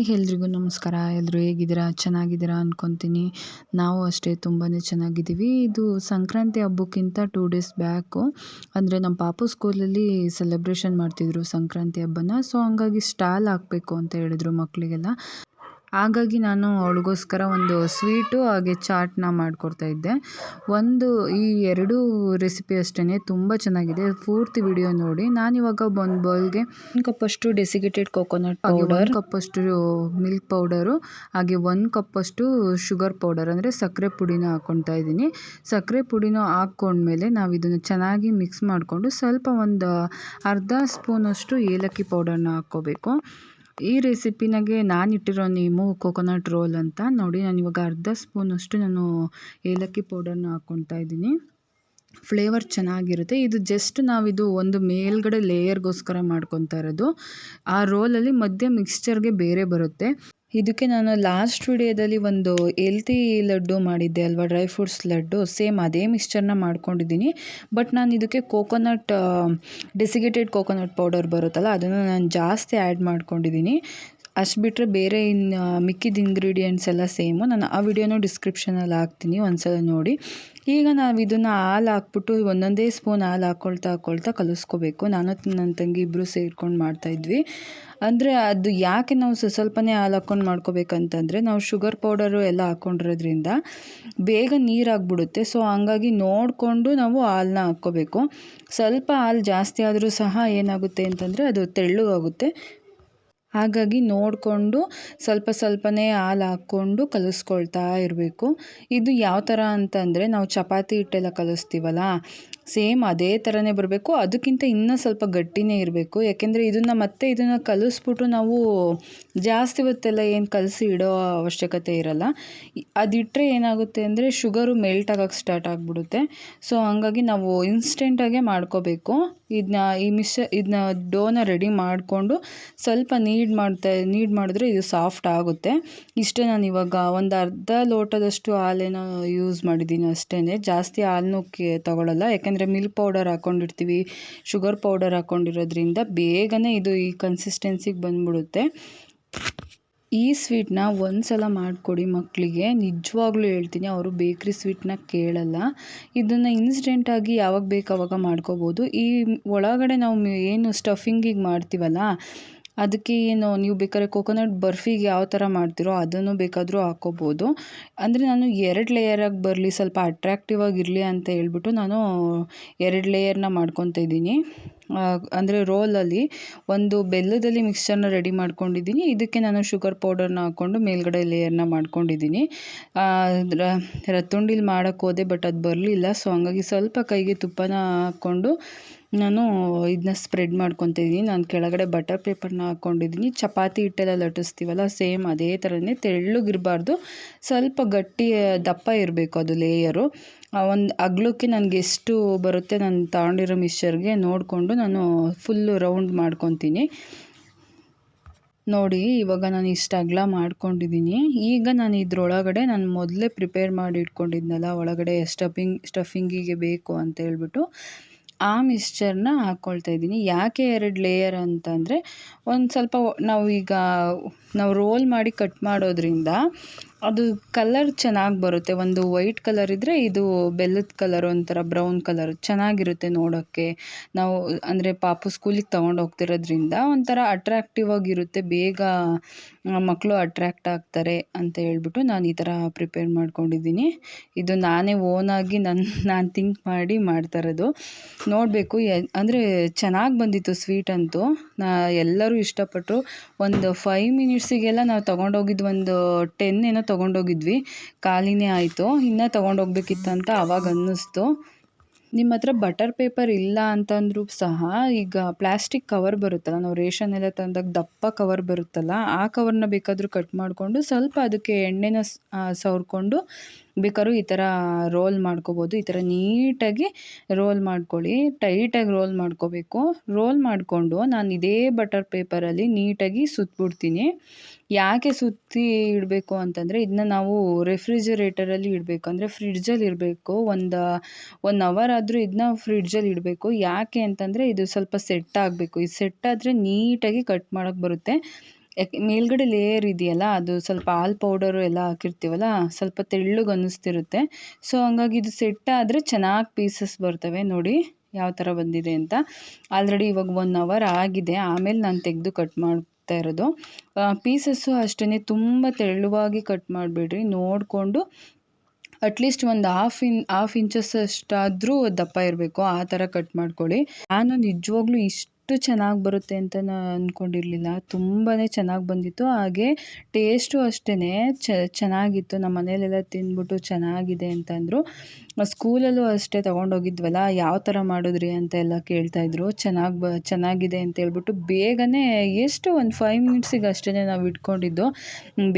Hi ಎಲ್ರಿಗೂ ನಮಸ್ಕಾರ. ಎಲ್ಲರೂ ಹೇಗಿದ್ದೀರಾ? ಚೆನ್ನಾಗಿದ್ದೀರಾ ಅಂದ್ಕೊತೀನಿ ನಾವು ಅಷ್ಟೇ ತುಂಬಾ ಚೆನ್ನಾಗಿದ್ದೀವಿ. ಇದು ಸಂಕ್ರಾಂತಿ ಹಬ್ಬಕ್ಕಿಂತ ಟೂ ಡೇಸ್ ಬ್ಯಾಕು ಅಂದರೆ ನಮ್ಮ ಪಾಪು ಸ್ಕೂಲಲ್ಲಿ ಸೆಲೆಬ್ರೇಷನ್ ಮಾಡ್ತಿದ್ರು ಸಂಕ್ರಾಂತಿ ಹಬ್ಬನ. ಸೊ ಹಂಗಾಗಿ ಸ್ಟಾಲ್ ಹಾಕಬೇಕು ಅಂತ ಹೇಳಿದ್ರು ಮಕ್ಕಳಿಗೆಲ್ಲ ಹಾಗಾಗಿ ನಾನು ಅವಳಿಗೋಸ್ಕರ ಒಂದು ಸ್ವೀಟು ಹಾಗೆ ಚಾಟ್ನ ಮಾಡಿಕೊಡ್ತಾಯಿದ್ದೆ ಒಂದು ಈ ಎರಡೂ ರೆಸಿಪಿ ಅಷ್ಟೇ ತುಂಬ ಚೆನ್ನಾಗಿದೆ. ಪೂರ್ತಿ ವಿಡಿಯೋ ನೋಡಿ. ನಾನಿವಾಗ ಒಂದು ಬೌಲ್ಗೆ ಒಂದು ಕಪ್ಪಷ್ಟು ಡೆಸಿಗೇಟೆಡ್ ಕೋಕೋನಟ್ ಪೌಡರ್ ಕಪ್ಪಷ್ಟು ಮಿಲ್ಕ್ ಪೌಡರು ಹಾಗೆ ಒಂದು ಕಪ್ಪಷ್ಟು ಶುಗರ್ ಪೌಡರ್ ಅಂದರೆ ಸಕ್ಕರೆ ಪುಡಿನ ಹಾಕ್ಕೊತಾ ಇದ್ದೀನಿ. ಸಕ್ಕರೆ ಪುಡಿನ ಹಾಕ್ಕೊಂಡ್ಮೇಲೆ ನಾವು ಇದನ್ನು ಚೆನ್ನಾಗಿ ಮಿಕ್ಸ್ ಮಾಡಿಕೊಂಡು ಸ್ವಲ್ಪ ಒಂದು ಅರ್ಧ ಸ್ಪೂನಷ್ಟು ಏಲಕ್ಕಿ ಪೌಡರ್ನ ಹಾಕ್ಕೋಬೇಕು. ಈ ರೆಸಿಪಿನಾಗೆ ನಾನು ಇಟ್ಟಿರೋ ನೇಮು ಕೊಕೊನಟ್ ರೋಲ್ ಅಂತ. ನೋಡಿ ನಾನು ಇವಾಗ ಅರ್ಧ ಸ್ಪೂನಷ್ಟು ನಾನು ಏಲಕ್ಕಿ ಪೌಡರ್ನ ಹಾಕ್ಕೊಳ್ತಾ ಇದ್ದೀನಿ. ಫ್ಲೇವರ್ ಚೆನ್ನಾಗಿರುತ್ತೆ. ಇದು ಜಸ್ಟ್ ನಾವಿದು ಒಂದು ಮೇಲ್ಗಡೆ ಲೇಯರ್ಗೋಸ್ಕರ ಮಾಡ್ಕೊತಾ ಇರೋದು. ಆ ರೋಲಲ್ಲಿ ಮಧ್ಯ ಮಿಕ್ಸ್ಚರ್ಗೆ ಬೇರೆ ಬರುತ್ತೆ. ಇದಕ್ಕೆ ನಾನು ಲಾಸ್ಟ್ ವಿಡಿಯೋದಲ್ಲಿ ಒಂದು ಎಲ್ತಿ ಲಡ್ಡು ಮಾಡಿದ್ದೆ ಅಲ್ವಾ ಡ್ರೈ ಫ್ರೂಟ್ಸ್ ಲಡ್ಡು ಸೇಮ್ ಅದೇ ಮಿಕ್ಸ್ಚರ್ನ ಮಾಡ್ಕೊಂಡಿದ್ದೀನಿ. ಬಟ್ ನಾನು ಇದಕ್ಕೆ ಕೋಕೋನಟ್ ಡೆಸಿಗೇಟೆಡ್ ಕೋಕೋನಟ್ ಪೌಡರ್ ಬರುತ್ತಲ್ಲ, ಅದನ್ನು ನಾನು ಜಾಸ್ತಿ ಆ್ಯಡ್ ಮಾಡ್ಕೊಂಡಿದ್ದೀನಿ. ಅಷ್ಟು ಬಿಟ್ಟರೆ ಬೇರೆ ಇನ್ನು ಮಿಕ್ಕಿದ ಇಂಗ್ರೀಡಿಯೆಂಟ್ಸ್ ಎಲ್ಲ ಸೇಮು ನಾನು ಆ ವಿಡಿಯೋನು ಡಿಸ್ಕ್ರಿಪ್ಷನಲ್ಲಿ ಹಾಕ್ತೀನಿ, ಒಂದ್ಸಲ ನೋಡಿ. ಈಗ ನಾವು ಇದನ್ನು ಹಾಲು ಹಾಕ್ಬಿಟ್ಟು ಒಂದೊಂದೇ ಸ್ಪೂನ್ ಹಾಲು ಹಾಕ್ಕೊಳ್ತಾ ಹಾಕ್ಕೊಳ್ತಾ ಕಲಿಸ್ಕೋಬೇಕು. ನಾನು ನನ್ನ ತಂಗಿ ಇಬ್ಬರು ಸೇರ್ಕೊಂಡು ಮಾಡ್ತಾಯಿದ್ವಿ ಅಂದರೆ ಅದು ಯಾಕೆ ನಾವು ಸ ಸ್ವಲ್ಪನೇ ಹಾಲು ಹಾಕ್ಕೊಂಡು ಮಾಡ್ಕೋಬೇಕಂತಂದರೆ ನಾವು ಶುಗರ್ ಪೌಡರು ಎಲ್ಲ ಹಾಕ್ಕೊಂಡಿರೋದ್ರಿಂದ ಬೇಗ ನೀರಾಗ್ಬಿಡುತ್ತೆ ಸೊ ಹಂಗಾಗಿ ನೋಡಿಕೊಂಡು ನಾವು ಹಾಲನ್ನ ಹಾಕ್ಕೋಬೇಕು. ಸ್ವಲ್ಪ ಹಾಲು ಜಾಸ್ತಿ ಆದರೂ ಸಹ ಏನಾಗುತ್ತೆ ಅಂತಂದರೆ ಅದು ತೆಳ್ಳಗಾಗುತ್ತೆ. ಹಾಗಾಗಿ ನೋಡಿಕೊಂಡು ಸ್ವಲ್ಪ ಸ್ವಲ್ಪನೇ ಹಾಲು ಹಾಕ್ಕೊಂಡು ಕಲಸ್ಕೊಳ್ತಾ ಇರಬೇಕು. ಇದು ಯಾವ ಥರ ಅಂತಂದರೆ ನಾವು ಚಪಾತಿ ಹಿಟ್ಟೆಲ್ಲ ಕಲಿಸ್ತೀವಲ್ಲ ಸೇಮ್ ಅದೇ ಥರನೇ ಬರಬೇಕು. ಅದಕ್ಕಿಂತ ಇನ್ನೂ ಸ್ವಲ್ಪ ಗಟ್ಟಿನೇ ಇರಬೇಕು. ಯಾಕೆಂದರೆ ಇದನ್ನು ಮತ್ತೆ ಇದನ್ನು ಕಲಿಸ್ಬಿಟ್ಟು ನಾವು ಜಾಸ್ತಿ ಹೊತ್ತೆಲ್ಲ ಏನು ಕಲಸಿ ಇಡೋ ಅವಶ್ಯಕತೆ ಇರಲ್ಲ. ಅದಿಟ್ಟರೆ ಏನಾಗುತ್ತೆ ಅಂದರೆ ಶುಗರು ಮೆಲ್ಟ್ ಆಗೋಕ್ಕೆ ಸ್ಟಾರ್ಟ್ ಆಗಿಬಿಡುತ್ತೆ. ಸೊ, ಹಂಗಾಗಿ ನಾವು ಇನ್ಸ್ಟೆಂಟಾಗೆ ಮಾಡ್ಕೋಬೇಕು. ಇದನ್ನ ಈ ಮಿಶ ಇದನ್ನ ಡೋನ ರೆಡಿ ಮಾಡಿಕೊಂಡು ಸ್ವಲ್ಪ ನೀಡ್ ಮಾಡ್ತಾ, ನೀಡ್ ಮಾಡಿದ್ರೆ ಇದು ಸಾಫ್ಟ್ ಆಗುತ್ತೆ. ಇಷ್ಟೇ ನಾನು ಇವಾಗ ಒಂದು ಅರ್ಧ ಲೋಟದಷ್ಟು ಹಾಲೇನೋ ಯೂಸ್ ಮಾಡಿದ್ದೀನಿ ಅಷ್ಟೇ ಜಾಸ್ತಿ ಹಾಲನ್ನು ತಗೊಳ್ಳಲ್ಲ ಯಾಕೆಂದರೆ ಮಿಲ್ಕ್ ಪೌಡರ್ ಹಾಕ್ಕೊಂಡಿರ್ತೀವಿ ಶುಗರ್ ಪೌಡರ್ ಹಾಕ್ಕೊಂಡಿರೋದ್ರಿಂದ ಬೇಗನೆ ಇದು ಈ ಕನ್ಸಿಸ್ಟೆನ್ಸಿಗೆ ಬಂದ್ಬಿಡುತ್ತೆ. ಈ ಸ್ವೀಟ್ನ ಒಂದು ಸಲ ಮಾಡಿಕೊಡಿ ಮಕ್ಕಳಿಗೆ ನಿಜವಾಗ್ಲೂ ಹೇಳ್ತೀನಿ, ಅವರು ಬೇಕ್ರಿ ಸ್ವೀಟ್ನ ಕೇಳಲ್ಲ. ಇದನ್ನು ಇನ್ಸಿಡೆಂಟಾಗಿ ಯಾವಾಗ ಬೇಕು ಆವಾಗ ಮಾಡ್ಕೋಬೋದು. ಈ ಒಳಗಡೆ ನಾವು ಏನು ಸ್ಟಫಿಂಗಿಗೆ ಮಾಡ್ತೀವಲ್ಲ ಅದಕ್ಕೆ ಏನು, ನೀವು ಬೇಕಾದ್ರೆ ಕೋಕೋನಟ್ ಬರ್ಫಿಗೆ ಯಾವ ಥರ ಮಾಡ್ತೀರೋ ಅದನ್ನು ಬೇಕಾದರೂ ಹಾಕ್ಕೋಬೋದು. ಅಂದರೆ ನಾನು ಎರಡು ಲೇಯರಾಗಿ ಬರಲಿ, ಸ್ವಲ್ಪ ಅಟ್ರಾಕ್ಟಿವ್ ಆಗಿರಲಿ ಅಂತ ಹೇಳ್ಬಿಟ್ಟು ನಾನು ಎರಡು ಲೇಯರ್ನ ಮಾಡ್ಕೊತಾ ಇದ್ದೀನಿ. ಅಂದರೆ ರೋಲಲ್ಲಿ ಒಂದು ಬೆಲ್ಲದಲ್ಲಿ ಮಿಕ್ಸ್ಚರ್ನ ರೆಡಿ ಮಾಡ್ಕೊಂಡಿದ್ದೀನಿ. ಇದಕ್ಕೆ ನಾನು ಶುಗರ್ ಪೌಡರ್ನ ಹಾಕ್ಕೊಂಡು ಮೇಲ್ಗಡೆ ಲೇಯರ್ನ ಮಾಡ್ಕೊಂಡಿದ್ದೀನಿ. ರತ್ತುಂಡಿಲಿ ಮಾಡೋಕ್ಕೆ ಹೋದೆ ಬಟ್ ಅದು ಬರಲಿಲ್ಲ. ಸೊ ಹಂಗಾಗಿ ಸ್ವಲ್ಪ ಕೈಗೆ ತುಪ್ಪನ ಹಾಕ್ಕೊಂಡು ನಾನು ಇದನ್ನ ಸ್ಪ್ರೆಡ್ ಮಾಡ್ಕೊತಿದ್ದೀನಿ ನಾನು ಕೆಳಗಡೆ ಬಟರ್ ಪೇಪರ್ನ ಹಾಕ್ಕೊಂಡಿದ್ದೀನಿ ಚಪಾತಿ ಹಿಟ್ಟೆಲ್ಲ ಲಟ್ಟಿಸ್ತೀವಲ್ಲ ಸೇಮ್ ಅದೇ ಥರನೇ ತೆಳ್ಳಗಿರಬಾರ್ದು. ಸ್ವಲ್ಪ ಗಟ್ಟಿ ದಪ್ಪ ಇರಬೇಕು ಅದು ಲೇಯರು ಒಂದು ಅಗ್ಲಕ್ಕೆ ನನಗೆ ಎಷ್ಟು ಬರುತ್ತೆ ನಾನು ತಗೊಂಡಿರೋ ಮಿಕ್ಸ್ಚರ್ಗೆ ನೋಡಿಕೊಂಡು ನಾನು ಫುಲ್ಲು ರೌಂಡ್ ಮಾಡ್ಕೊತೀನಿ. ನೋಡಿ, ಇವಾಗ ನಾನು ಇಷ್ಟು ಅಗಲ ಮಾಡ್ಕೊಂಡಿದ್ದೀನಿ ಈಗ ನಾನು ಇದರೊಳಗಡೆ ನಾನು ಮೊದಲೇ ಪ್ರಿಪೇರ್ ಮಾಡಿ ಇಟ್ಕೊಂಡಿದ್ನಲ್ಲ, ಒಳಗಡೆ ಸ್ಟಫಿಂಗ್ ಸ್ಟಫಿಂಗಿಗೆ ಬೇಕು ಅಂತ ಹೇಳ್ಬಿಟ್ಟು. ಆ ಮಿಕ್ಸ್ಚರ್ನ ಹಾಕ್ಕೊಳ್ತಾ ಇದ್ದೀನಿ. ಯಾಕೆ ಎರಡು ಲೇಯರ್ ಅಂತಂದರೆ ಒಂದು ಸ್ವಲ್ಪ ನಾವು ಈಗ ನಾವು ರೋಲ್ ಮಾಡಿ ಕಟ್ ಮಾಡೋದ್ರಿಂದ ಅದು ಕಲರ್ ಚೆನ್ನಾಗಿ ಬರುತ್ತೆ. ಒಂದು ವೈಟ್ ಕಲರ್ ಇದ್ದರೆ ಇದು ಬೆಲ್ಲದ ಕಲರ್ ಒಂಥರ ಬ್ರೌನ್ ಕಲರ್ ಚೆನ್ನಾಗಿರುತ್ತೆ ನೋಡೋಕ್ಕೆ. ನಾವು ಅಂದರೆ ಪಾಪು ಸ್ಕೂಲಿಗೆ ತೊಗೊಂಡು ಹೋಗ್ತಿರೋದ್ರಿಂದ ಒಂಥರ ಅಟ್ರಾಕ್ಟಿವ್ ಆಗಿರುತ್ತೆ. ಬೇಗ ಮಕ್ಕಳು ಅಟ್ರ್ಯಾಕ್ಟ್ ಆಗ್ತಾರೆ ಅಂತ ಹೇಳ್ಬಿಟ್ಟು ನಾನು ಈ ಥರ ಪ್ರಿಪೇರ್ ಮಾಡ್ಕೊಂಡಿದ್ದೀನಿ. ಇದು ನಾನೇ ಓನಾಗಿ ನನ್ನ ನಾನು ಥಿಂಕ್ ಮಾಡಿ ಮಾಡ್ತಾ ಇರೋದು. ನೋಡಬೇಕು ಅಂದರೆ ಚೆನ್ನಾಗಿ ಬಂದಿತ್ತು ಸ್ವೀಟ್ ಅಂತೂ. ನಾ ಎಲ್ಲರೂ ಇಷ್ಟಪಟ್ಟರು ಒಂದು ಫೈವ್ ಮಿನಿಟ್ಸಿಗೆಲ್ಲ ನಾವು ತೊಗೊಂಡೋಗಿದ್ದು ಒಂದು ಟೆನ್ ಏನೋ ತೊಗೊಂಡೋಗಿದ್ವಿ. ಖಾಲಿನೇ ಆಯಿತು. ಇನ್ನೂ ತೊಗೊಂಡೋಗ್ಬೇಕಿತ್ತಂತ ಆವಾಗ ಅನ್ನಿಸ್ತು. ನಿಮ್ಮ ಹತ್ರ ಬಟರ್ ಪೇಪರ್ ಇಲ್ಲ ಅಂತಂದರೂ ಸಹ ಈಗ ಪ್ಲಾಸ್ಟಿಕ್ ಕವರ್ ಬರುತ್ತಲ್ಲ, ನಾವು ರೇಷನ್ ಎಲ್ಲ ತಂದಾಗ ದಪ್ಪ ಕವರ್ ಬರುತ್ತಲ್ಲ, ಆ ಕವರ್ನ ಬೇಕಾದರೂ ಕಟ್ ಮಾಡಿಕೊಂಡು ಸ್ವಲ್ಪ ಅದಕ್ಕೆ ಎಣ್ಣೆನ ಸವರ್ಕೊಂಡು ಬೇಕಾದ್ರೂ ಈ ಥರ ರೋಲ್ ಮಾಡ್ಕೊಬೋದು. ಈ ಥರ ನೀಟಾಗಿ ರೋಲ್ ಮಾಡ್ಕೊಳ್ಳಿ. ಟೈಟಾಗಿ ರೋಲ್ ಮಾಡ್ಕೊಬೇಕು. ರೋಲ್ ಮಾಡಿಕೊಂಡು ನಾನು ಇದೇ ಬಟರ್ ಪೇಪರಲ್ಲಿ ನೀಟಾಗಿ ಸುತ್ತಬಿಡ್ತೀನಿ ಯಾಕೆ ಸುತ್ತಿ ಇಡಬೇಕು ಅಂತಂದರೆ ಇದನ್ನ ನಾವು ರೆಫ್ರಿಜರೇಟರಲ್ಲಿ ಇಡಬೇಕು. ಅಂದರೆ ಫ್ರಿಡ್ಜಲ್ಲಿ ಇಡಬೇಕು. ಒಂದು ಒನ್ ಅವರ್ ಆದರೂ ಇದನ್ನ ಫ್ರಿಡ್ಜಲ್ಲಿ ಇಡಬೇಕು. ಯಾಕೆ ಅಂತಂದರೆ ಇದು ಸ್ವಲ್ಪ ಸೆಟ್ ಆಗಬೇಕು. ಇದು ಸೆಟ್ ಆದರೆ ನೀಟಾಗಿ ಕಟ್ ಮಾಡೋಕ್ಕೆ ಬರುತ್ತೆ. ಯಾಕೆ ಮೇಲ್ಗಡೆ ಲೇಯರ್ ಇದೆಯಲ್ಲ, ಅದು ಸ್ವಲ್ಪ ಹಾಲು ಪೌಡರು ಎಲ್ಲ ಹಾಕಿರ್ತೀವಲ್ಲ, ಸ್ವಲ್ಪ ತೆಳ್ಳಗೆ ಅನ್ನಿಸ್ತಿರುತ್ತೆ ಸೊ ಹಂಗಾಗಿ ಇದು ಸೆಟ್ ಆದರೆ ಚೆನ್ನಾಗಿ ಪೀಸಸ್ ಬರ್ತವೆ ನೋಡಿ ಯಾವ ಥರ ಬಂದಿದೆ ಅಂತ. ಆಲ್ರೆಡಿ ಇವಾಗ ಒನ್ ಅವರ್ ಆಗಿದೆ, ಆಮೇಲೆ ನಾನು ತೆಗೆದು ಕಟ್ ಮಾಡ್ತಾ ಇರೋದು. ಪೀಸಸ್ಸು ಅಷ್ಟೇ ತುಂಬ ತೆಳುವಾಗಿ ಕಟ್ ಮಾಡಿಬಿಡ್ರಿ, ನೋಡಿಕೊಂಡು ಅಟ್ಲೀಸ್ಟ್ ಒಂದು ಹಾಫ್ ಇನ್ ಹಾಫ್ ಇಂಚಸ್ ಅಷ್ಟಾದರೂ ದಪ್ಪ ಇರಬೇಕು, ಆ ಥರ ಕಟ್ ಮಾಡ್ಕೊಳ್ಳಿ. ನಾನು ನಿಜವಾಗ್ಲೂ ಇಷ್ಟು ಚೆನ್ನಾಗಿ ಬರುತ್ತೆ ಅಂತ ನಾನು ಅಂದ್ಕೊಂಡಿರಲಿಲ್ಲ ತುಂಬಾ ಚೆನ್ನಾಗಿ ಬಂದಿತ್ತು. ಹಾಗೆ ಟೇಸ್ಟು ಅಷ್ಟೇ ಚೆನ್ನಾಗಿತ್ತು. ನಮ್ಮ ಮನೆಯಲ್ಲೆಲ್ಲ ತಿಂದ್ಬಿಟ್ಟು ಚೆನ್ನಾಗಿದೆ ಅಂತಂದರು. ಸ್ಕೂಲಲ್ಲೂ ಅಷ್ಟೇ ತೊಗೊಂಡೋಗಿದ್ವಲ್ಲ, ಯಾವ ಥರ ಮಾಡಿದ್ರಿ ಅಂತ ಎಲ್ಲ ಕೇಳ್ತಾಯಿದ್ರು ಚೆನ್ನಾಗಿ ಬ, ಚೆನ್ನಾಗಿದೆ ಅಂತ ಹೇಳ್ಬಿಟ್ಟು ಬೇಗನೆ ಎಷ್ಟು ಒಂದು ಫೈವ್ ಮಿನಿಟ್ಸಿಗೆ ಅಷ್ಟೇ ನಾವು ಇಟ್ಕೊಂಡಿದ್ದು.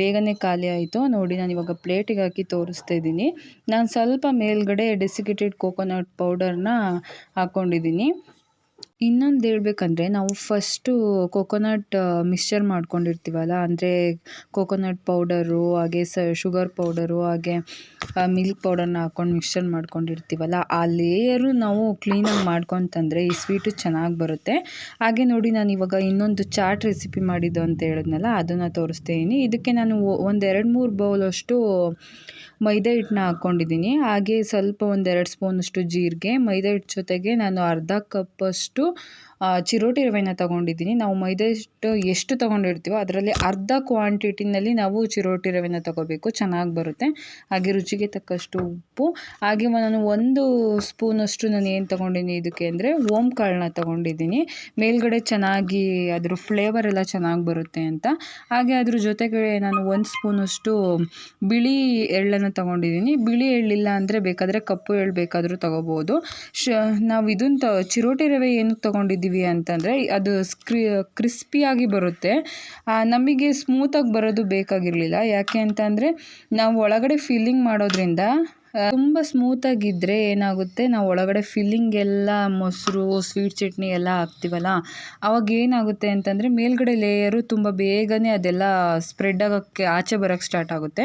ಬೇಗನೆ ಖಾಲಿ ಆಯಿತು. ನೋಡಿ ನಾನು ಇವಾಗ ಪ್ಲೇಟಿಗೆ ಹಾಕಿ ತೋರಿಸ್ತಾ ಇದ್ದೀನಿ. ನಾನು ಸ್ವಲ್ಪ ಮೇಲ್ಗಡೆ ಡೆಸಿಕೇಟೆಡ್ ಕೋಕೋನಟ್ ಪೌಡರ್ನ ಹಾಕ್ಕೊಂಡಿದ್ದೀನಿ ಇನ್ನೊಂದು ಹೇಳ್ಬೇಕಂದ್ರೆ ನಾವು ಫಸ್ಟು ಕೊಕೊನಟ್ ಮಿಕ್ಸ್ಚರ್ ಮಾಡ್ಕೊಂಡಿರ್ತೀವಲ್ಲ, ಅಂದರೆ ಕೊಕೊನಟ್ ಪೌಡರು ಹಾಗೆ ಸ ಶುಗರ್ ಪೌಡರು ಹಾಗೆ ಮಿಲ್ಕ್ ಪೌಡರ್ನ ಹಾಕ್ಕೊಂಡು ಮಿಕ್ಸ್ಚರ್ ಮಾಡ್ಕೊಂಡಿರ್ತೀವಲ್ಲ, ಆ ಲೇಯರು ನಾವು ಕ್ಲೀನಾಗಿ ಮಾಡ್ಕೊತಂದ್ರೆ ಈ ಸ್ವೀಟು ಚೆನ್ನಾಗಿ ಬರುತ್ತೆ. ಹಾಗೆ ನೋಡಿ ನಾನು ಇವಾಗ ಇನ್ನೊಂದು ಚಾಟ್ ರೆಸಿಪಿ ಮಾಡಿದ್ದು ಅಂತ ಹೇಳಿದ್ನಲ್ಲ, ಅದನ್ನು ತೋರಿಸ್ತೀನಿ. ಇದಕ್ಕೆ ನಾನು ಒಂದೆರಡು ಮೂರು ಬೌಲಷ್ಟು ಮೈದಾ ಹಿಟ್ಟನ್ನ ಹಾಕ್ಕೊಂಡಿದ್ದೀನಿ. ಹಾಗೆ ಸ್ವಲ್ಪ ಒಂದೆರಡು ಸ್ಪೂನಷ್ಟು ಜೀರಿಗೆ. ಮೈದಾ ಹಿಟ್ಟು ಜೊತೆಗೆ ನಾನು ಅರ್ಧ ಕಪ್ಪಷ್ಟು ಚಿರೋಟಿ ರವೆನ ತಗೊಂಡಿದ್ದೀನಿ. ನಾವು ಮೈದಾ ಹಿಟ್ಟು ಎಷ್ಟು ತಗೊಂಡಿರ್ತೀವೋ ಅದರಲ್ಲಿ ಅರ್ಧ ಕ್ವಾಂಟಿಟಿನಲ್ಲಿ ನಾವು ಚಿರೋಟಿ ರವೆನ ತಗೋಬೇಕು. ಚೆನ್ನಾಗಿ ಬರುತ್ತೆ. ಹಾಗೆ ರುಚಿಗೆ ತಕ್ಕಷ್ಟು ಉಪ್ಪು. ಹಾಗೆ ನಾನು ಒಂದು ಸ್ಪೂನಷ್ಟು ನಾನು ಏನು ತಗೊಂಡಿದ್ದೀನಿ ಇದಕ್ಕೆ ಅಂದರೆ ಓಮ್ ಕಾಳನ್ನ ತಗೊಂಡಿದ್ದೀನಿ. ಮೇಲ್ಗಡೆ ಚೆನ್ನಾಗಿ ಅದ್ರ ಫ್ಲೇವರ್ ಎಲ್ಲ ಚೆನ್ನಾಗಿ ಬರುತ್ತೆ ಅಂತ. ಹಾಗೆ ಅದ್ರ ಜೊತೆಗೆ ನಾನು ಒಂದು ಸ್ಪೂನಷ್ಟು ಬಿಳಿ ಎಳ್ಳನ್ನು ತಗೊಂಡಿದ್ದೀನಿ. ಬಿಳಿ ಎಳ್ಳಿಲ್ಲ ಅಂದರೆ ಬೇಕಾದರೆ ಕಪ್ಪು ಎಳ್ಳು ಬೇಕಾದರೂ ತೊಗೋಬೋದು. ಶ, ನಾವು ಇದನ್ನು ತ, ಚಿರೋಟಿ ರವೆ ಏನಕ್ಕೆ ತೊಗೊಂಡಿದ್ದೀವಿ ಅಂತಂದರೆ ಅದು ಸ್ಕ್ರಿ ಕ್ರಿಸ್ಪಿಯಾಗಿ ಬರುತ್ತೆ. ನಮಗೆ ಸ್ಮೂತಾಗಿ ಬರೋದು ಬೇಕಾಗಿರಲಿಲ್ಲ. ಯಾಕೆ ಅಂತಂದರೆ ನಾವು ಒಳಗಡೆ ಫಿಲ್ಲಿಂಗ್ ಮಾಡೋದ್ರಿಂದ ತುಂಬ ಸ್ಮೂತಾಗಿದ್ದರೆ ಏನಾಗುತ್ತೆ, ನಾವು ಒಳಗಡೆ ಫಿಲ್ಲಿಂಗ್ ಎಲ್ಲ, ಮೊಸರು ಸ್ವೀಟ್ ಚಟ್ನಿ ಎಲ್ಲ ಹಾಕ್ತೀವಲ್ಲ, ಅವಾಗ ಏನಾಗುತ್ತೆ ಅಂತಂದರೆ ಮೇಲ್ಗಡೆ ಲೇಯರು ತುಂಬ ಬೇಗನೆ ಅದೆಲ್ಲ ಸ್ಪ್ರೆಡ್ ಆಗೋಕ್ಕೆ ಆಚೆ ಬರೋಕ್ಕೆ ಸ್ಟಾರ್ಟ್ ಆಗುತ್ತೆ.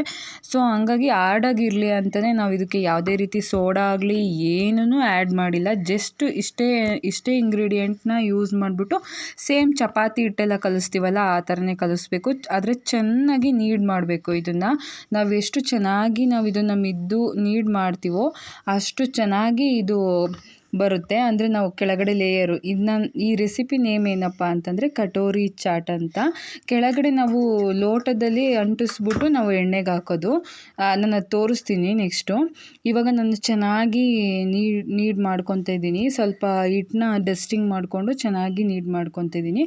ಸೊ ಹಂಗಾಗಿ ಆಡಾಗಿರಲಿ ಅಂತಲೇ ನಾವು ಇದಕ್ಕೆ ಯಾವುದೇ ರೀತಿ ಸೋಡಾ ಆಗಲಿ ಏನೂ ಆ್ಯಡ್ ಮಾಡಿಲ್ಲ. ಜಸ್ಟ್ ಇಷ್ಟೇ ಇಷ್ಟೇ ಇಂಗ್ರೀಡಿಯೆಂಟ್ನ ಯೂಸ್ ಮಾಡಿಬಿಟ್ಟು ಸೇಮ್ ಚಪಾತಿ ಹಿಟ್ಟೆಲ್ಲ ಕಲಿಸ್ತೀವಲ್ಲ, ಆ ಥರನೇ ಕಲಿಸ್ಬೇಕು. ಆದರೆ ಚೆನ್ನಾಗಿ ನೀಡ್ ಮಾಡಬೇಕು ಇದನ್ನು. ನಾವು ಎಷ್ಟು ಚೆನ್ನಾಗಿ ನಾವು ಇದನ್ನು ಮಿದ್ದು ನೀಡ್ ಮಾಡ್ತೀವೋ ಅಷ್ಟು ಚೆನ್ನಾಗಿ ಇದು ಬರುತ್ತೆ. ಅಂದರೆ ನಾವು ಕೆಳಗಡೆ ಲೇಯರು ಇದನ್ನ ಈ ರೆಸಿಪಿ ನೇಮ್ ಏನಪ್ಪ ಅಂತಂದರೆ ಕಟೋರಿ ಚಾಟ್ ಅಂತ. ಕೆಳಗಡೆ ನಾವು ಲೋಟದಲ್ಲಿ ಅಂಟಿಸ್ಬಿಟ್ಟು ನಾವು ಎಣ್ಣೆಗೆ ಹಾಕೋದು. ನಾನು ತೋರಿಸ್ತೀನಿ ನೆಕ್ಸ್ಟು ಇವಾಗ ನಾನು ಚೆನ್ನಾಗಿ ನೀಡ್ ನೀಡ್ ಮಾಡ್ಕೊತಾ ಇದ್ದೀನಿ. ಸ್ವಲ್ಪ ಹಿಟ್ಟನ್ನ ಡಸ್ಟಿಂಗ್ ಮಾಡಿಕೊಂಡು ಚೆನ್ನಾಗಿ ನೀಡ್ ಮಾಡ್ಕೊತಾ ಇದ್ದೀನಿ.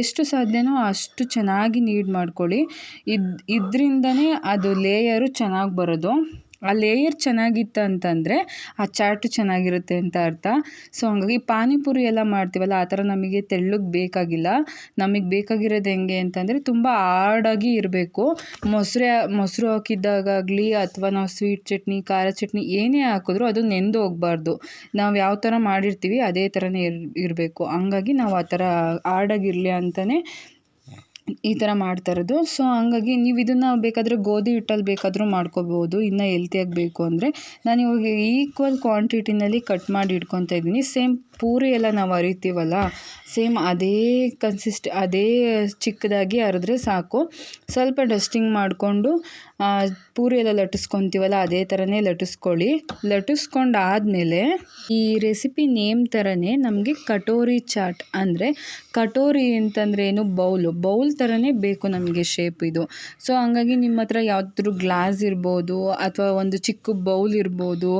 ಎಷ್ಟು ಸಾಧ್ಯನೋ ಅಷ್ಟು ಚೆನ್ನಾಗಿ ನೀಡ್ ಮಾಡ್ಕೊಳ್ಳಿ. ಇದು, ಇದರಿಂದನೇ ಅದು ಲೇಯರು ಚೆನ್ನಾಗಿ ಬರೋದು. ಆ ಲೇಯರ್ ಚೆನ್ನಾಗಿತ್ತು ಅಂತಂದರೆ ಆ ಚಾಟು ಚೆನ್ನಾಗಿರುತ್ತೆ ಅಂತ ಅರ್ಥ. ಸೊ ಹಂಗಾಗಿ ಪಾನಿಪುರಿ ಎಲ್ಲ ಮಾಡ್ತೀವಲ್ಲ, ಆ ಥರ ನಮಗೆ ತೆಳ್ಳಗೆ ಬೇಕಾಗಿಲ್ಲ. ನಮಗೆ ಬೇಕಾಗಿರೋದು ಹೆಂಗೆ ಅಂತಂದರೆ ತುಂಬ ಹಾರ್ಡಾಗಿ ಇರಬೇಕು. ಮೊಸರು ಮೊಸರು ಹಾಕಿದ್ದಾಗಲಿ ಅಥವಾ ನಾವು ಸ್ವೀಟ್ ಚಟ್ನಿ, ಖಾರ ಚಟ್ನಿ ಏನೇ ಹಾಕಿದ್ರೂ ಅದು ನೆಂದು ಹೋಗ್ಬಾರ್ದು. ನಾವು ಯಾವ ಥರ ಮಾಡಿರ್ತೀವಿ, ಅದೇ ಥರನೇ ಇರ್, ಇರಬೇಕು. ಹಂಗಾಗಿ ನಾವು ಆ ಥರ ಹಾರ್ಡಾಗಿರಲಿ ಅಂತಲೇ ಈ ಥರ ಮಾಡ್ತಾ ಇರೋದು. ಸೊ ಹಂಗಾಗಿ ನೀವು ಇದನ್ನು ಬೇಕಾದರೆ ಗೋಧಿ ಹಿಟ್ಟಲ್ಲಿ ಬೇಕಾದರೂ ಮಾಡ್ಕೋಬೋದು. ಇನ್ನೂ ಹೆಲ್ತಿಯಾಗಿ ಬೇಕು ಅಂದರೆ ನಾನು ಇವಾಗ ಈಕ್ವಲ್ ಕ್ವಾಂಟಿಟಿನಲ್ಲಿ ಕಟ್ ಮಾಡಿ ಇಟ್ಕೊತಾ ಇದ್ದೀನಿ. ಸೇಮ್ ಪೂರಿ ಎಲ್ಲ ನಾವು ಅರಿತೀವಲ್ಲ ಸೇಮ್ ಅದೇ ಕನ್ಸಿಸ್ಟ್, ಅದೇ ಚಿಕ್ಕದಾಗಿ ಅರೆದ್ರೆ ಸಾಕು. ಸ್ವಲ್ಪ ಡಸ್ಟಿಂಗ್ ಮಾಡಿಕೊಂಡು ಪೂರಿ ಎಲ್ಲ ಲಟ್ಟಿಸ್ಕೊತೀವಲ್ಲ, ಅದೇ ಥರನೇ ಲಟ್ಟಿಸ್ಕೊಳ್ಳಿ. ಲಟ್ಟಿಸ್ಕೊಂಡು ಆದಮೇಲೆ ಈ ರೆಸಿಪಿ ನೇಮ್ ಥರನೇ ನಮಗೆ ಕಟೋರಿ ಚಾಟ್ ಅಂದರೆ, ಕಟೋರಿ ಅಂತಂದರೆ ಏನು? ಬೌಲು. ಬೌಲ್ ಥರನೇ ಬೇಕು ನಮಗೆ ಶೇಪ್ ಇದು. ಸೊ, ಹಂಗಾಗಿ ನಿಮ್ಮ ಹತ್ರ ಯಾವುದಾದ್ರೂ ಗ್ಲಾಸ್ ಇರ್ಬೋದು, ಅಥವಾ ಒಂದು ಚಿಕ್ಕ ಬೌಲ್ ಇರ್ಬೋದು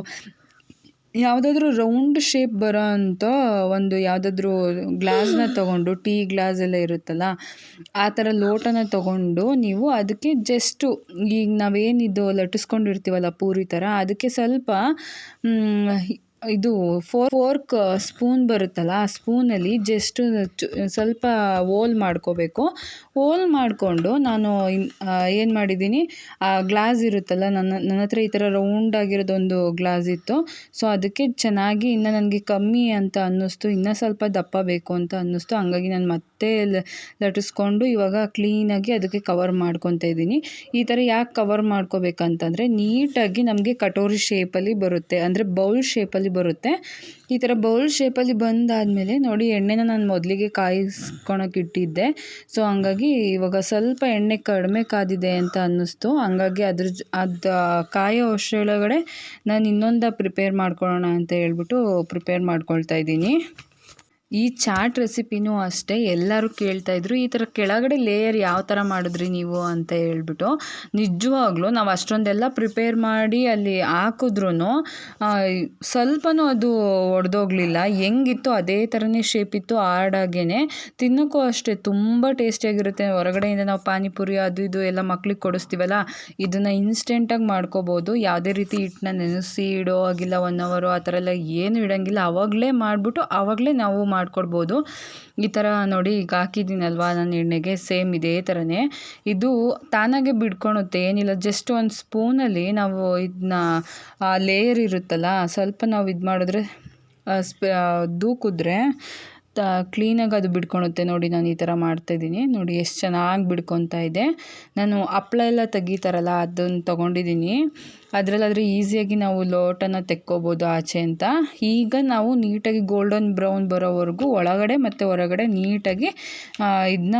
ಯಾವುದಾದ್ರೂ ರೌಂಡ್ ಶೇಪ್ ಬರೋ ಅಂಥ ಒಂದು ಯಾವುದಾದ್ರೂ ಗ್ಲಾಸ್ನ ತಗೊಂಡು ಟೀ ಗ್ಲಾಸ್ ಎಲ್ಲ ಇರುತ್ತಲ್ಲ, ಆ ಥರ ಲೋಟನ ತಗೊಂಡು ನೀವು ಅದಕ್ಕೆ ಜಸ್ಟು ಈಗ ನಾವೇನಿದ್ದು ಲಟ್ಟಿಸ್ಕೊಂಡಿರ್ತೀವಲ್ಲ ಪೂರಿ ಥರ ಅದಕ್ಕೆ ಸ್ವಲ್ಪ ಇದು ಫೋರ್ ಫೋರ್ಕ್ ಸ್ಪೂನ್ ಬರುತ್ತಲ್ಲ, ಆ ಸ್ಪೂನಲ್ಲಿ ಜಸ್ಟ್ ಸ್ವಲ್ಪ ಓಲ್ ಮಾಡ್ಕೋಬೇಕು. ಓಲ್ ಮಾಡಿಕೊಂಡು ನಾನು ಏನು ಮಾಡಿದ್ದೀನಿ, ಆ ಗ್ಲಾಸ್ ಇರುತ್ತಲ್ಲ, ನನ್ನ ನನ್ನ ಹತ್ರ ಈ ಥರ ರೌಂಡ್ ಆಗಿರೋದೊಂದು ಗ್ಲಾಸ್ ಇತ್ತು. ಸೊ ಅದಕ್ಕೆ ಚೆನ್ನಾಗಿ ಇನ್ನೂ ನನಗೆ ಕಮ್ಮಿ ಅಂತ ಅನ್ನಿಸ್ತು, ಇನ್ನೂ ಸ್ವಲ್ಪ ದಪ್ಪ ಬೇಕು ಅಂತ ಅನ್ನಿಸ್ತು. ಹಂಗಾಗಿ ನಾನು ಮತ್ತೆ ಮತ್ತೆ ಲಟ್ಟಿಸ್ಕೊಂಡು ಇವಾಗ ಕ್ಲೀನಾಗಿ ಅದಕ್ಕೆ ಕವರ್ ಮಾಡ್ಕೊತಾ ಇದ್ದೀನಿ. ಈ ಥರ ಯಾಕೆ ಕವರ್ ಮಾಡ್ಕೋಬೇಕಂತಂದರೆ, ನೀಟಾಗಿ ನಮಗೆ ಕಟೋರಿ ಶೇಪಲ್ಲಿ ಬರುತ್ತೆ, ಅಂದರೆ ಬೌಲ್ ಶೇಪಲ್ಲಿ ಬರುತ್ತೆ. ಈ ಥರ ಬೌಲ್ ಶೇಪಲ್ಲಿ ಬಂದಾದಮೇಲೆ ನೋಡಿ, ಎಣ್ಣೆನ ನಾನು ಮೊದಲಿಗೆ ಕಾಯಿಸ್ಕೊಳಕ್ಕೆ ಇಟ್ಟಿದ್ದೆ. ಸೊ ಹಂಗಾಗಿ ಇವಾಗ ಸ್ವಲ್ಪ ಎಣ್ಣೆ ಕಡಿಮೆ ಕಾದಿದೆ ಅಂತ ಅನ್ನಿಸ್ತು. ಹಂಗಾಗಿ ಅದ್ರ ಅದು ಕಾಯೋ ಅಷ್ಟರೊಳಗಡೆ ನಾನು ಇನ್ನೊಂದು ಪ್ರಿಪೇರ್ ಮಾಡ್ಕೊಳ್ಳೋಣ ಅಂತ ಹೇಳ್ಬಿಟ್ಟು ಪ್ರಿಪೇರ್ ಮಾಡ್ಕೊಳ್ತಾ ಇದ್ದೀನಿ. ಈ ಚಾಟ್ ರೆಸಿಪಿನೂ ಅಷ್ಟೇ ಎಲ್ಲರೂ ಕೇಳ್ತಾ ಇದ್ರು. ಈ ಥರ ಕೆಳಗಡೆ ಲೇಯರ್ ಯಾವ ಥರ ಮಾಡಿದ್ರಿ ನೀವು ಅಂತ ಹೇಳ್ಬಿಟ್ಟು ನಿಜವಾಗ್ಲೂ ನಾವು ಅಷ್ಟೊಂದೆಲ್ಲ ಪ್ರಿಪೇರ್ ಮಾಡಿ ಅಲ್ಲಿ ಹಾಕಿದ್ರೂ ಸ್ವಲ್ಪನೂ ಅದು ಒಡೆದೋಗ್ಲಿಲ್ಲ. ಹೆಂಗಿತ್ತು ಅದೇ ಥರನೇ ಶೇಪ್ ಇತ್ತು ಆಡಾಗೇ ತಿನ್ನೋಕ್ಕೂ ಅಷ್ಟೇ ತುಂಬ ಟೇಸ್ಟಿಯಾಗಿರುತ್ತೆ ಹೊರಗಡೆಯಿಂದ ನಾವು ಪಾನಿಪುರಿ ಅದು ಇದು ಎಲ್ಲ ಮಕ್ಳಿಗೆ ಕೊಡಿಸ್ತೀವಲ್ಲ, ಇದನ್ನು ಇನ್ಸ್ಟೆಂಟಾಗಿ ಮಾಡ್ಕೋಬೋದು. ಯಾವುದೇ ರೀತಿ ಹಿಟ್ಟನ್ನ ನೆನೆಸಿ ಇಡೋ ಆಗಿಲ್ಲ ಒನ್ ಅವರು ಆ ಥರ ಎಲ್ಲ ಏನು ಇಡೋಂಗಿಲ್ಲ. ಅವಾಗಲೇ ಮಾಡಿಬಿಟ್ಟು ಆವಾಗಲೇ ನಾವು ಮಾಡ್ಕೊಡ್ಬೋದು. ಈ ಥರ ನೋಡಿ ಈಗ ಹಾಕಿದ್ದೀನಲ್ವ ನಾನು ಎಣ್ಣೆಗೆ? ಸೇಮ್ ಇದೇ ಥರನೇ ಇದು ತಾನಾಗೆ ಬಿಡ್ಕೊಳುತ್ತೆ ಏನಿಲ್ಲ ಜಸ್ಟ್ ಒಂದು ಸ್ಪೂನಲ್ಲಿ ನಾವು ಇದನ್ನ ಲೇಯರ್ ಇರುತ್ತಲ್ಲ, ಸ್ವಲ್ಪ ನಾವು ಇದು ಮಾಡಿದ್ರೆ ಸ್ಪ ದೂಕಿದ್ರೆ ಕ್ಲೀನಾಗಿ ಅದು ಬಿಡ್ಕೊಳುತ್ತೆ. ನೋಡಿ ನಾನು ಈ ಥರ ಮಾಡ್ತಾಯಿದ್ದೀನಿ ನೋಡಿ ಎಷ್ಟು ಚೆನ್ನಾಗಿ ಬಿಡ್ಕೊತಾ ಇದೆ. ನಾನು ಹಪ್ಳ ಎಲ್ಲ ತೆಗಿತಾರಲ್ಲ ಅದನ್ನು ತೊಗೊಂಡಿದ್ದೀನಿ ಅದರಲ್ಲಾದರೆ ಈಸಿಯಾಗಿ ನಾವು ಲೋಟನ ತೆಕ್ಕೋಬೋದು ಆಚೆ ಅಂತ. ಈಗ ನಾವು ನೀಟಾಗಿ ಗೋಲ್ಡನ್ ಬ್ರೌನ್ ಬರೋವರೆಗೂ ಒಳಗಡೆ ಮತ್ತು ಹೊರಗಡೆ ನೀಟಾಗಿ ಇದನ್ನ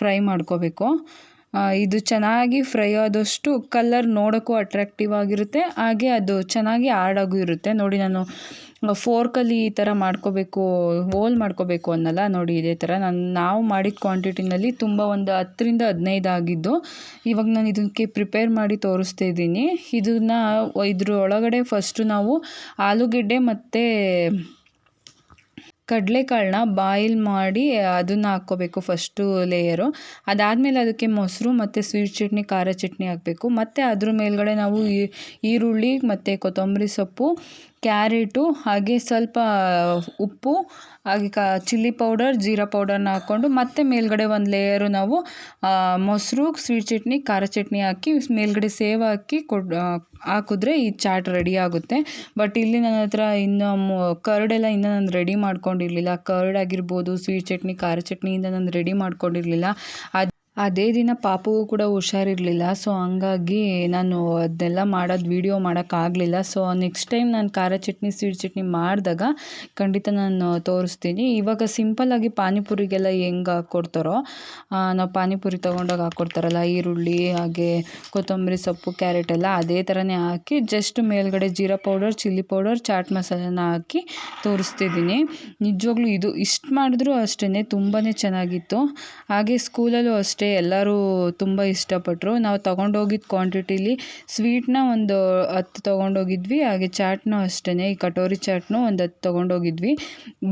ಫ್ರೈ ಮಾಡ್ಕೋಬೇಕು. ಇದು ಚೆನ್ನಾಗಿ ಫ್ರೈ ಆದಷ್ಟು ಕಲ್ಲರ್ ನೋಡೋಕ್ಕೂ ಅಟ್ರಾಕ್ಟಿವ್ ಆಗಿರುತ್ತೆ. ಹಾಗೆ ಅದು ಚೆನ್ನಾಗಿ ಆಡಾಗೂ ಇರುತ್ತೆ. ನೋಡಿ ನಾನು ಫೋರ್ಕಲ್ಲಿ ಈ ಥರ ಮಾಡ್ಕೋಬೇಕು, ಹೋಲ್ ಮಾಡ್ಕೋಬೇಕು ಅನ್ನಲ್ಲ ನೋಡಿ ಇದೇ ಥರ ನಾನು, ನಾವು ಮಾಡಿದ ಕ್ವಾಂಟಿಟಿನಲ್ಲಿ ತುಂಬ ಒಂದು ಹತ್ತರಿಂದ ಹದಿನೈದು ಆಗಿದ್ದು, ಇವಾಗ ನಾನು ಇದಕ್ಕೆ ಪ್ರಿಪೇರ್ ಮಾಡಿ ತೋರಿಸ್ತಾ ಇದ್ದೀನಿ. ಇದನ್ನು ಇದ್ರ ಒಳಗಡೆ ಫಸ್ಟು ನಾವು ಆಲೂಗೆಡ್ಡೆ ಮತ್ತು ಕಡಲೆಕಾಳನ್ನ ಬಾಯ್ಲ್ ಮಾಡಿ ಅದನ್ನು ಹಾಕ್ಕೋಬೇಕು ಫಸ್ಟು ಲೇಯರು ಅದಾದಮೇಲೆ ಅದಕ್ಕೆ ಮೊಸರು ಮತ್ತು ಸ್ವೀಟ್ ಚಟ್ನಿ, ಖಾರ ಚಟ್ನಿ ಹಾಕಬೇಕು. ಮತ್ತು ಅದ್ರ ಮೇಲ್ಗಡೆ ನಾವು ಈರುಳ್ಳಿ ಮತ್ತು ಕೊತ್ತಂಬರಿ ಸೊಪ್ಪು ಕ್ಯಾರೆಟು, ಹಾಗೆ ಸ್ವಲ್ಪ ಉಪ್ಪು, ಹಾಗೆ ಕ, ಚಿಲ್ಲಿ ಪೌಡರ್, ಜೀರಾ ಪೌಡರ್ನ ಹಾಕ್ಕೊಂಡು ಮತ್ತೆ ಮೇಲುಗಡೆ ಒಂದು ಲೇಯರು ನಾವು ಮೊಸರು ಸ್ವೀಟ್ ಚಟ್ನಿ, ಖಾರ ಚಟ್ನಿ ಹಾಕಿ, ಮೇಲುಗಡೆ ಸೇವ್ ಹಾಕಿ ಕೊಡ್ ಹಾಕಿದ್ರೆ ಈ ಚಾಟ್ ರೆಡಿ ಆಗುತ್ತೆ. ಬಟ್ ಇಲ್ಲಿ ನನ್ನ ಹತ್ರ ಇನ್ನು ಕರ್ಡೆಲ್ಲ ಇನ್ನೂ ನಾನು ರೆಡಿ ಮಾಡ್ಕೊಂಡಿರಲಿಲ್ಲ. ಕರ್ಡ್ ಆಗಿರ್ಬೋದು ಸ್ವೀಟ್ ಚಟ್ನಿ, ಖಾರ ಚಟ್ನಿಯಿಂದ ನಾನು ರೆಡಿ ಮಾಡ್ಕೊಂಡಿರಲಿಲ್ಲ. ಅದು ಅದೇ ದಿನ ಪಾಪುಗೂ ಕೂಡ ಹುಷಾರಿರಲಿಲ್ಲ. ಸೊ ಹಂಗಾಗಿ ನಾನು ಅದನ್ನೆಲ್ಲ ಮಾಡೋದು ವೀಡಿಯೋ ಮಾಡೋಕ್ಕಾಗಲಿಲ್ಲ. ಸೊ ನೆಕ್ಸ್ಟ್ ಟೈಮ್ ನಾನು ಖಾರ ಚಟ್ನಿ ಸ್ವೀಟ್ ಚಟ್ನಿ ಮಾಡಿದಾಗ ಖಂಡಿತ ನಾನು ತೋರಿಸ್ತೀನಿ. ಇವಾಗ ಸಿಂಪಲ್ಲಾಗಿ ಪಾನಿಪುರಿಗೆಲ್ಲ ಹೆಂಗೆ ಹಾಕ್ಕೊಡ್ತಾರೋ ನಾವು ಪಾನಿಪುರಿ ತೊಗೊಂಡಾಗ ಹಾಕ್ಕೊಡ್ತಾರಲ್ಲ ಈರುಳ್ಳಿ, ಹಾಗೆ ಕೊತ್ತಂಬರಿ ಸೊಪ್ಪು ಕ್ಯಾರೆಟ್ ಎಲ್ಲ ಅದೇ ಥರನೇ ಹಾಕಿ ಜಸ್ಟ್ ಮೇಲ್ಗಡೆ jeera powder, chilli powder, chaat ಮಸಾಲನ ಹಾಕಿ ತೋರಿಸ್ತಿದ್ದೀನಿ. ನಿಜವಾಗ್ಲೂ ಇದು ಇಷ್ಟು ಮಾಡಿದ್ರೂ ಅಷ್ಟೇ ತುಂಬಾ ಚೆನ್ನಾಗಿತ್ತು. ಹಾಗೆ ಸ್ಕೂಲಲ್ಲೂ ಅಷ್ಟೇ. ಅಷ್ಟೇ ಎಲ್ಲರೂ ತುಂಬ ಇಷ್ಟಪಟ್ಟರು ನಾವು ತೊಗೊಂಡೋಗಿದ್ದ ಕ್ವಾಂಟಿಟಿಲಿ ಸ್ವೀಟ್ನ ಒಂದು ಹತ್ತು ತೊಗೊಂಡೋಗಿದ್ವಿ, ಹಾಗೆ ಚಾಟ್ನು ಅಷ್ಟೇ ಈ ಕಟೋರಿ ಚಾಟ್ನು ಒಂದು ಹತ್ತು ತೊಗೊಂಡೋಗಿದ್ವಿ.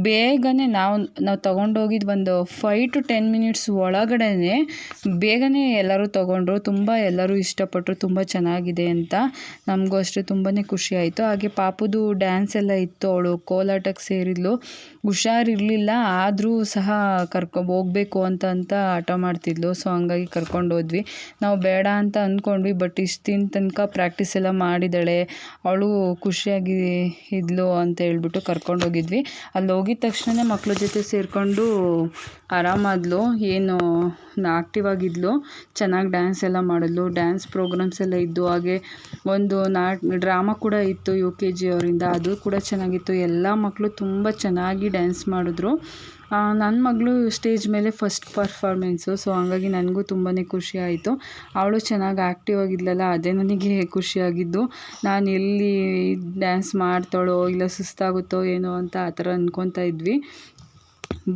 ಬೇಗನೆ ನಾವು ನಾವು ತೊಗೊಂಡೋಗಿದ್ದು ಒಂದು ಫೈವ್ ಟು ಟೆನ್ ಮಿನಿಟ್ಸ್ ಒಳಗಡೆ ಬೇಗನೆ ಎಲ್ಲರೂ ತೊಗೊಂಡ್ರು. ತುಂಬ ಎಲ್ಲರೂ ಇಷ್ಟಪಟ್ಟರು ತುಂಬ ಚೆನ್ನಾಗಿದೆ ಅಂತ ನಮಗೂ ಅಷ್ಟೇ ತುಂಬಾ ಖುಷಿ ಆಯಿತು. ಹಾಗೆ ಪಾಪುದು ಡ್ಯಾನ್ಸ್ ಎಲ್ಲ ಇತ್ತು ಅವಳು ಕೋಲಾಟಕ್ಕೆ ಸೇರಿದ್ಲು. ಹುಷಾರಿರಲಿಲ್ಲ ಆದರೂ ಸಹ ಕರ್ಕೊ, ಹೋಗ್ಬೇಕು ಅಂತ ಅಂತ ಹಠ ಮಾಡ್ತಿದ್ಲು. ಸೊ ಹಂಗಾಗಿ ಕರ್ಕೊಂಡು ಹೋದ್ವಿ. ನಾವು ಬೇಡ ಅಂತ ಅಂದ್ಕೊಂಡ್ವಿ ಬಟ್ ಇಷ್ಟು ದಿನ ತನಕ ಪ್ರಾಕ್ಟೀಸ್ ಎಲ್ಲ ಮಾಡಿದ್ದಾಳೆ ಅವಳು ಖುಷಿಯಾಗಿ ಇದ್ಲು ಅಂತ ಹೇಳ್ಬಿಟ್ಟು ಕರ್ಕೊಂಡು ಹೋಗಿದ್ವಿ. ಅಲ್ಲಿ ಹೋಗಿದ ತಕ್ಷಣ ಮಕ್ಕಳ ಜೊತೆ ಸೇರಿಕೊಂಡು ಆರಾಮಾದ್ಲು, ಏನು ಆಕ್ಟಿವ್ ಆಗಿದ್ಲು, ಚೆನ್ನಾಗಿ ಡ್ಯಾನ್ಸ್ ಎಲ್ಲ ಮಾಡಿದ್ಲು ಡ್ಯಾನ್ಸ್ ಪ್ರೋಗ್ರಾಮ್ಸ್ ಎಲ್ಲ ಇದ್ದು, ಹಾಗೆ ಒಂದು ನಾಟ್ ಡ್ರಾಮಾ ಕೂಡ ಇತ್ತು ಯು ಕೆ ಜಿ ಅವರಿಂದ, ಅದು ಕೂಡ ಚೆನ್ನಾಗಿತ್ತು. ಎಲ್ಲ ಮಕ್ಕಳು ತುಂಬ ಚೆನ್ನಾಗಿ ಡ್ಯಾನ್ಸ್ ಮಾಡಿದ್ರು. ನನ್ನ ಮಗಳು ಸ್ಟೇಜ್ ಮೇಲೆ ಫಸ್ಟ್ ಪರ್ಫಾರ್ಮೆನ್ಸು, ಸೊ ಹಂಗಾಗಿ ನನಗೂ ತುಂಬಾ ಖುಷಿ ಆಯಿತು. ಅವಳು ಚೆನ್ನಾಗಿ ಆ್ಯಕ್ಟಿವ್ ಆಗಿದ್ಲಲ್ಲ, ಅದೇ ನನಗೆ ಖುಷಿಯಾಗಿದ್ದು ನಾನು ಎಲ್ಲಿ ಡ್ಯಾನ್ಸ್ ಮಾಡ್ತಾಳೋ, ಇಲ್ಲ ಸುಸ್ತಾಗುತ್ತೋ, ಏನೋ ಅಂತ ಆ ಥರ ಅಂದ್ಕೊತಾ ಇದ್ವಿ.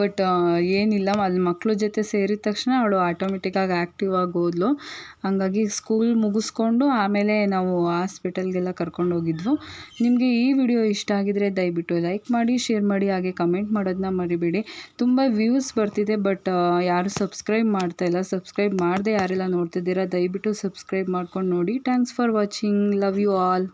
ಬಟ್ ಏನಿಲ್ಲ. ಅಲ್ಲಿ ಮಕ್ಳ ಜೊತೆ ಸೇರಿದ ತಕ್ಷಣ ಅವಳು ಆಟೋಮೆಟಿಕ್ಕಾಗಿ ಆ್ಯಕ್ಟಿವ್ ಆಗಿ ಹೋದ್ಲು ಹಂಗಾಗಿ ಸ್ಕೂಲ್ ಮುಗಿಸ್ಕೊಂಡು ಆಮೇಲೆ ನಾವು ಹಾಸ್ಪಿಟಲ್ಗೆಲ್ಲ ಕರ್ಕೊಂಡು ಹೋಗಿದ್ವು. ನಿಮಗೆ ಈ ವಿಡಿಯೋ ಇಷ್ಟ ಆಗಿದ್ರೆ ದಯವಿಟ್ಟು ಲೈಕ್ ಮಾಡಿ ಶೇರ್ ಮಾಡಿ, ಹಾಗೆ ಕಮೆಂಟ್ ಮಾಡೋದನ್ನ ಮರಿಬೇಡಿ. ತುಂಬ ವ್ಯೂಸ್ ಬರ್ತಿದೆ ಬಟ್ ಯಾರು ಸಬ್ಸ್ಕ್ರೈಬ್ ಮಾಡ್ತಾಯಿಲ್ಲ ಸಬ್ಸ್ಕ್ರೈಬ್ ಮಾಡದೆ ಯಾರೆಲ್ಲ ನೋಡ್ತಿದ್ದೀರಾ, ದಯವಿಟ್ಟು ಸಬ್ಸ್ಕ್ರೈಬ್ ಮಾಡ್ಕೊಂಡು ನೋಡಿ. Thanks for watching love you all